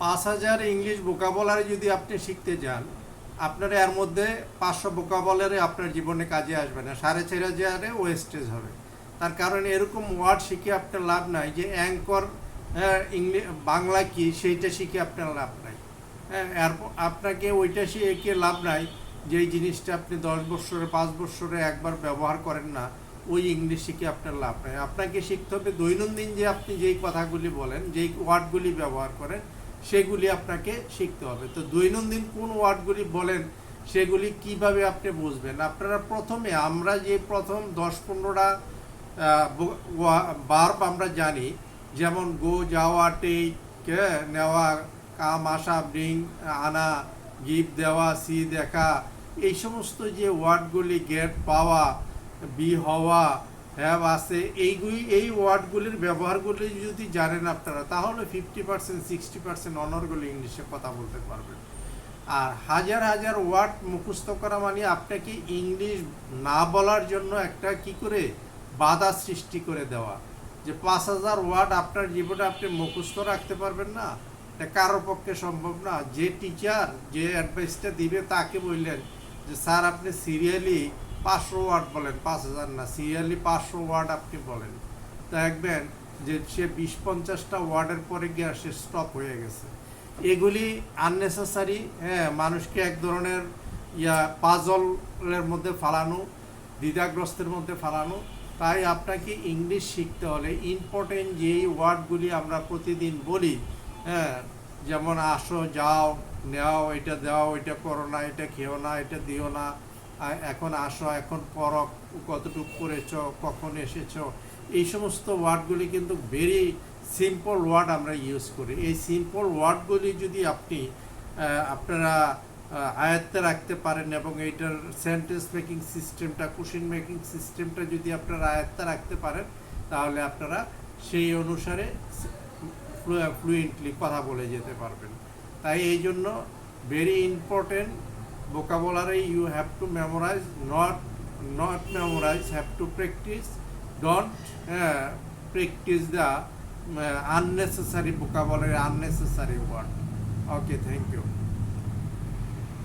পাঁচ হাজার ইংলিশ বোকাবলারে যদি আপনি শিখতে যান, আপনার এর মধ্যে পাঁচশো বোকাবলারে আপনার জীবনে কাজে আসবে না। সাড়ে চার হাজারে ওয়েস্টেজ হবে। তার কারণ এরকম ওয়ার্ড শিখে আপনার লাভ নাই যে অ্যাঙ্কর ইংলিশ বাংলা কি, সেইটা শিখে আপনার লাভ নাই। হ্যাঁ এরপর আপনাকে ওইটা শিখে লাভ নাই যেই জিনিসটা আপনি দশ বছরে পাঁচ বছরে একবার ব্যবহার করেন না, ওই ইংলিশ শিখে আপনার লাভ নাই। আপনাকে শিখতে হবে দৈনন্দিন যে আপনি যেই কথাগুলি বলেন, যেই ওয়ার্ডগুলি ব্যবহার করেন সেগুলি আপনাকে শিখতে হবে। তো দৈনন্দিন কোন ওয়ার্ডগুলি বলেন, সেগুলি কীভাবে আপনি বুঝবেন? আপনারা প্রথমে আমরা যে প্রথম দশ পনেরোটা বার্ব আমরা জানি, যেমন গো, যাওয়া টেক নেওয়া, কাম, আসা ব্রিং আনা গিফট দেওয়া সি দেখা, এই সমস্ত যে ওয়ার্ডগুলি গেট পাওয়া বি হওয়া হ্যাভ আছে। এইগুলি এই ওয়ার্ডগুলির ব্যবহারগুলি যদি জানেন আপনারা, তাহলে ফিফটি পার্সেন্ট সিক্সটি পার্সেন্ট অনর্গলি ইংলিশে কথা বলতে পারবেন। আর হাজার হাজার ওয়ার্ড মুখস্থ করা মানে আপনাকে ইংলিশ না বলার জন্য একটা কি করে, বাধা সৃষ্টি করে দেওয়া। যে পাঁচ হাজার ওয়ার্ড আপনার জীবনে আপনি মুখস্থ রাখতে পারবেন না, এটা কারোর পক্ষে সম্ভব না। যে টিচার যে অ্যাডভাইসটা দিবে, তাকে বললেন যে, স্যার, আপনি সিরিয়ালি পাঁচশো ওয়ার্ড বলেন, পাঁচ হাজার না, সিরিয়ালি পাঁচশো ওয়ার্ড আপনি বলেন। তা দেখবেন যে সে বিশ পঞ্চাশটা ওয়ার্ডের পরে গিয়ে সে স্টপ হয়ে গেছে। এগুলি আননেসেসারি হ্যাঁ মানুষকে এক ধরনের ইয়া পাজলের মধ্যে ফালানো দ্বিধাগ্রস্তের মধ্যে ফালানো। তাই আপনাকে ইংলিশ শিখতে হলে ইম্পর্টেন্ট যেই ওয়ার্ডগুলি আমরা প্রতিদিন বলি হ্যাঁ যেমন আসো, যাও, নেও, এটা দাও, এটা করো না, এটা খেও না, এটা দিও না এখন আসো, এখন করো কতটুকু করেছ কখন এসেছ। এই সমস্ত ওয়ার্ডগুলি কিন্তু ভেরি সিম্পল ওয়ার্ড আমরা ইউজ করি। এই সিম্পল ওয়ার্ডগুলি যদি আপনি আপনারা আয়ত্তে রাখতে পারেন এবং এইটার সেন্টেন্স মেকিং সিস্টেমটা কোশ্চিন মেকিং সিস্টেমটা যদি আপনারা আয়ত্তে রাখতে পারেন, তাহলে আপনারা সেই অনুসারে ফ্লুয়েন্টলি কথা বলে যেতে পারবেন। তাই এই জন্য very important vocabulary you have to memorize not not memorize have to practice don't uh, practice the uh, unnecessary vocabulary unnecessary word okay thank you